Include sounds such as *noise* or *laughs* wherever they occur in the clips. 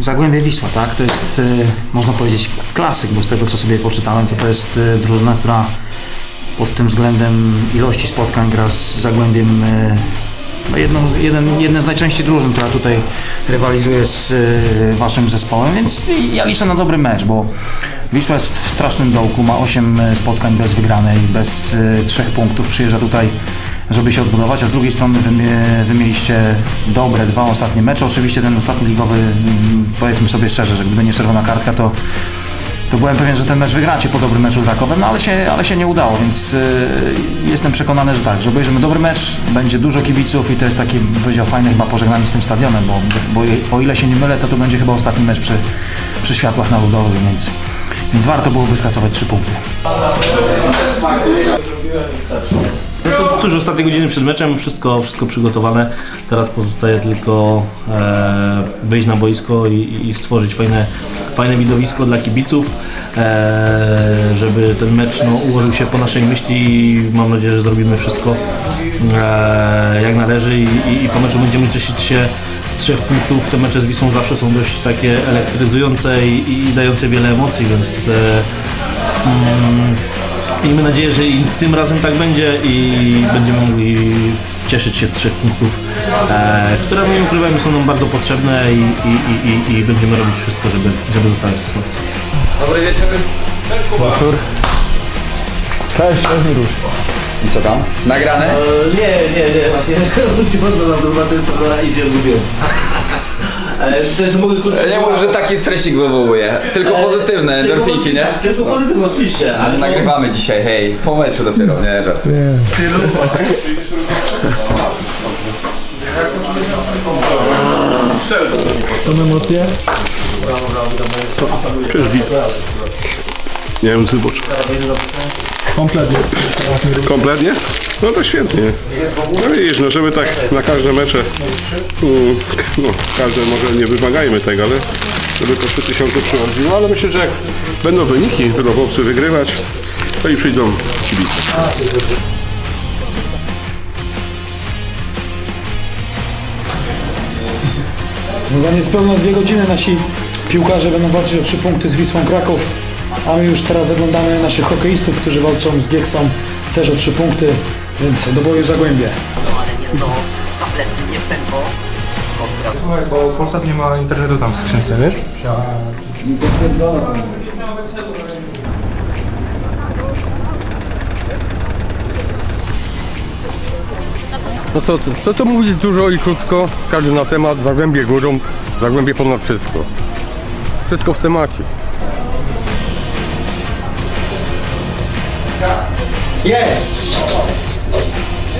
Zagłębie Wisła, tak? To jest, y, można powiedzieć, klasyk, bo z tego co sobie poczytałem, to to jest y, drużyna, która pod tym względem ilości spotkań gra z Zagłębiem y, no jedną, jeden, jeden z najczęściej drużyn, która tutaj rywalizuje z waszym zespołem, więc ja liczę na dobry mecz, bo Wisła jest w strasznym dołku, ma 8 spotkań bez wygranej, bez y, trzech punktów, przyjeżdża tutaj żeby się odbudować, a z drugiej strony wy, mie- wy mieliście dobre dwa ostatnie mecze. Oczywiście ten ostatni ligowy, mm, powiedzmy sobie szczerze, że gdyby nie czerwona kartka, to, to byłem pewien, że ten mecz wygracie po dobrym meczu z Rakowem, no ale się, ale się nie udało, więc y, jestem przekonany, że tak, że obejrzymy dobry mecz, będzie dużo kibiców i to jest takie, powiedział, fajne chyba pożegnanie z tym stadionem, bo, bo o ile się nie mylę, to to będzie chyba ostatni mecz przy, przy światłach narodowych, więc, więc warto byłoby skasować trzy punkty. No cóż, ostatnie godziny przed meczem, wszystko, wszystko przygotowane. Teraz pozostaje tylko e, wyjść na boisko i, i stworzyć fajne, fajne widowisko dla kibiców, e, żeby ten mecz no, ułożył się po naszej myśli. Mam nadzieję, że zrobimy wszystko e, jak należy i, i, i po meczu będziemy cieszyć się z trzech punktów. Te mecze z Wisłą zawsze są dość takie elektryzujące i, i dające wiele emocji, więc e, mm, Miejmy nadzieję, że i tym razem tak będzie i będziemy mogli cieszyć się z trzech punktów, e, które nie ukrywajmy są nam bardzo potrzebne i, i, i, i, i będziemy robić wszystko, żeby, żeby zostały w Sosnowcu. Dobry wieczór. Cześć, cześć Mirusz. I co tam? Nagrane? nie, nie, nie, właśnie *laughs* wróciłem na zobaczyłem co i się zgubiłem. Też mogę nie mówię, że taki stresik wywołuje. Tylko pozytywne endorfinki, nie? Tylko pozytywne oczywiście, ale Nagrywamy dzisiaj, hej. Po meczu dopiero, nie żartuję. Są emocje? Nie wiem, zybocz. Kompletnie. Kompletnie? No to świetnie. No widzisz, no żeby tak na każde mecze, mm, no każde może nie wymagajmy tego, ale żeby to 3000 przychodziło, ale myślę, że jak będą wyniki, będą chłopcy wygrywać, to i przyjdą kibice. Za niespełna dwie godziny nasi piłkarze będą walczyć o trzy punkty z Wisłą Kraków, a my już teraz oglądamy naszych hokeistów, którzy walczą z Gieksą też o trzy punkty, więc do boju Zagłębie. ale nieco za plecy, nie w tempo. Słuchaj, bo Polsat nie ma internetu tam w skrzynce, wiesz? No co, co, co to mówić dużo i krótko, każdy na temat, Zagłębie górą, Zagłębie ponad wszystko. Wszystko w temacie.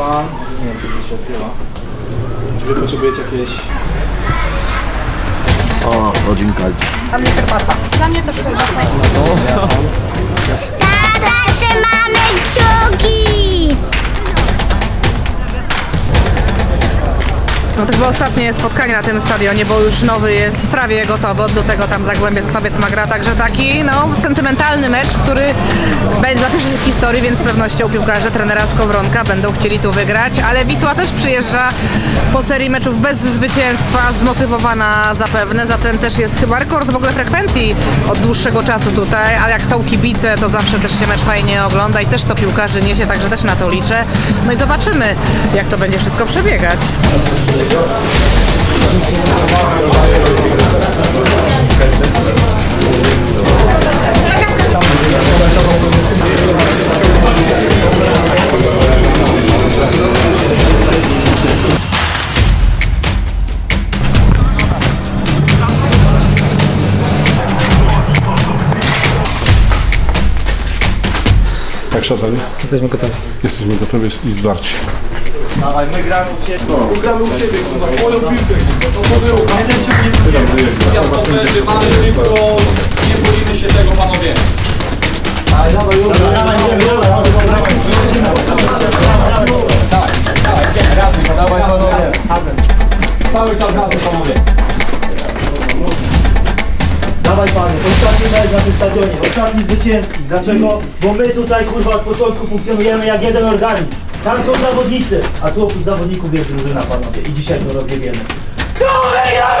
Zagłębie! Czy wy potrzebujecie jakieś... Dla mnie też chyba Tata, trzymamy kciuki! No to chyba ostatnie spotkanie na tym stadionie, bo już nowy jest prawie gotowy, do tego tam Zagłębie Sosnowiec ma gra, także taki no sentymentalny mecz, który będzie zapisze się w historii, więc z pewnością piłkarze trenera Skowronka będą chcieli tu wygrać, ale Wisła też przyjeżdża po serii meczów bez zwycięstwa, zmotywowana zapewne, zatem też jest chyba rekord w ogóle frekwencji od dłuższego czasu tutaj, a jak są kibice, to zawsze też się mecz fajnie ogląda i też to piłkarzy niesie, także też na to liczę. No i zobaczymy, jak to będzie wszystko przebiegać. Tak szatanie? Jesteśmy gotowi. Jesteśmy gotowi i zwarci. Dawaj, my gramy u siebie. My gramy u siebie, kurwa. Moją piłkę, kurwa. To było. Jeden ciągnie Ja to stoperzy, mamy szybko. Nie boimy się tego, panowie. Dawaj, dawaj, dawaj, dawaj, dawaj, panowie. Cały czas razem, panowie. Dawaj panie, ostatni mecz na tym stadionie, ostatni zwycięski. Dlaczego? Bo my tutaj kurwa od początku funkcjonujemy jak jeden organizm. Tam są zawodnicy, a tu oprócz zawodników jest drużyna, panowie. I dzisiaj to rozjebiemy. Kto wygrał?